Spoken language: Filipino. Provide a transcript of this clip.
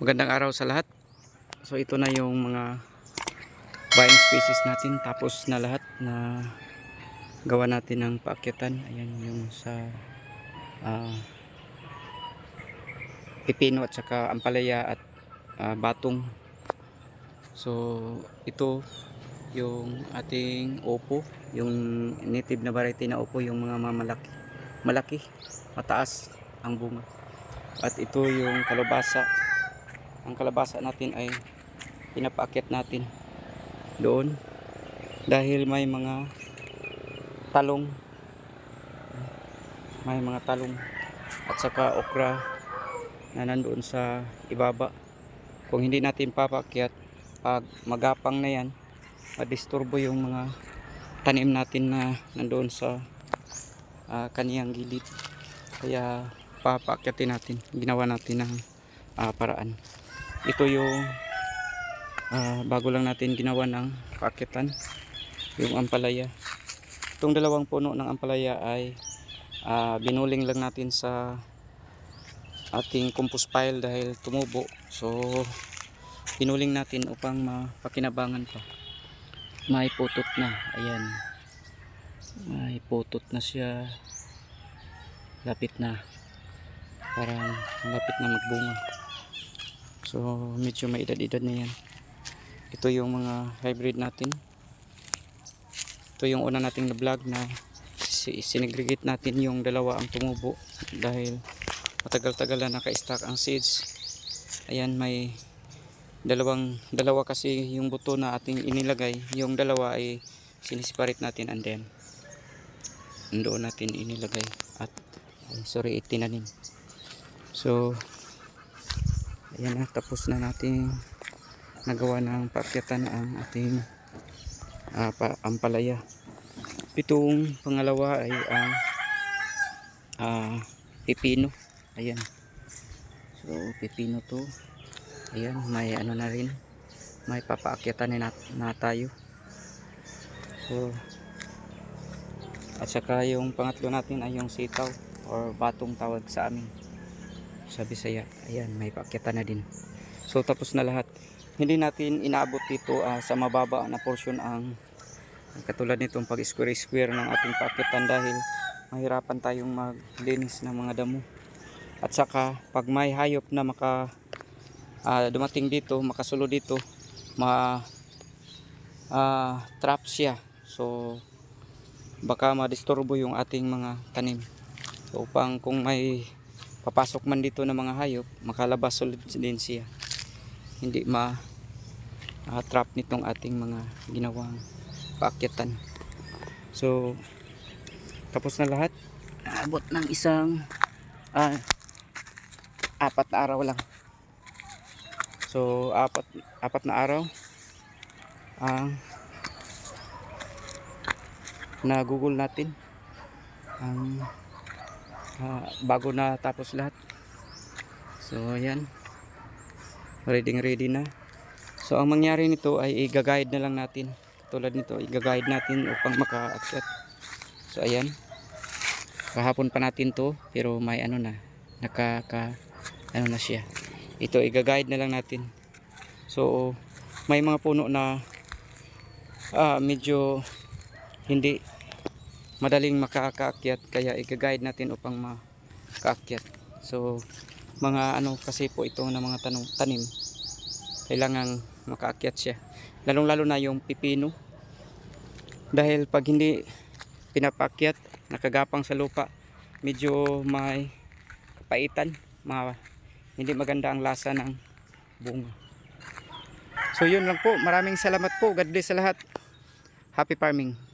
Magandang araw sa lahat. So ito na yung mga vine species natin tapos na lahat na gawa natin ng paakyatan. Ayan yung sa ah, pipino at saka ampalaya at ah, batong. So ito yung ating opo, yung native na variety na opo, yung mga mamalaki, malaki, mataas ang bunga. At ito yung kalabasa. Ang kalabasa natin ay pinapaakyat natin doon dahil may mga talong. May mga talong at saka okra na nandoon sa ibaba. Kung hindi natin papaakyat pag magapang na yan madisturbo yung mga tanim natin na nandoon sa ah, kaniyang gilid. Kaya papaakyatin natin ginawa natin ng ah, paraan ito yung ah, bago lang natin ginawa ng paakyatan yung ampalaya. Itong dalawang puno ng ampalaya ay ah, binuling lang natin sa ating compost pile dahil tumubo. So pinuling natin upang mapakinabangan pa may putot na ayan. May putot na siya. Lapit na. Parang lapit na magbunga so medyo may edad-edad na yan. Ito yung mga hybrid natin. Ito yung una nating na vlog na si- sinegregate natin yung dalawa ang tumubo dahil matagal-tagal na naka-stack ang seeds. Ayan may dalawang dalawa kasi yung buto na ating inilagay. Yung dalawa ay sinisiparate natin and then doon natin inilagay at sorry itinanim. So ayan na tapos na natin nagawa ng paakyatan ang ating ah, pa, ampalaya pitong pangalawa ay ang ah, pipino. Ayan. So pipino to. Ayan may ano na rin. May papaakyatan na, na tayo. So at saka yung pangatlo natin ay yung sitaw or batong tawag sa amin sa Bisaya ayan may paakyatan na din. So tapos na lahat. Hindi natin inaabot dito ah, sa mababa na portion ang katulad nitong pag square square ng ating paakyatan dahil mahirapan tayong maglinis ng mga damo. At saka pag may hayop na maka ah, dumating dito makasulo dito ma ah, trap siya. So baka madisturbo yung ating mga tanim. So upang kung may papasok man dito ng mga hayop makalabas ulit din siya. Hindi ma ah, trap nitong ating mga ginawang paakyatan so tapos na lahat. Abot ng isang ah, apat na araw lang. So apat apat na araw ang na google natin ang ah, bago na tapos lahat. So ayan. Ready ready na. So ang mangyari nito ay i-guide na lang natin. Tulad nito i-guide natin upang maka-accept. So ayan. Kahapon pa natin to pero may ano na nakaka ano na siya. Ito i-guide na lang natin. So may mga puno na ah, medyo hindi madaling makakaakyat kaya i-guide natin upang makaakyat so mga ano kasi po ito na mga tanong, tanim. Kailangang makaakyat siya. Lalong lalo na yung pipino. Dahil pag hindi pinapaakyat nakagapang sa lupa medyo may kapaitan ma hindi maganda ang lasa ng bunga. So yun lang po. Maraming salamat po. God bless sa lahat. Happy farming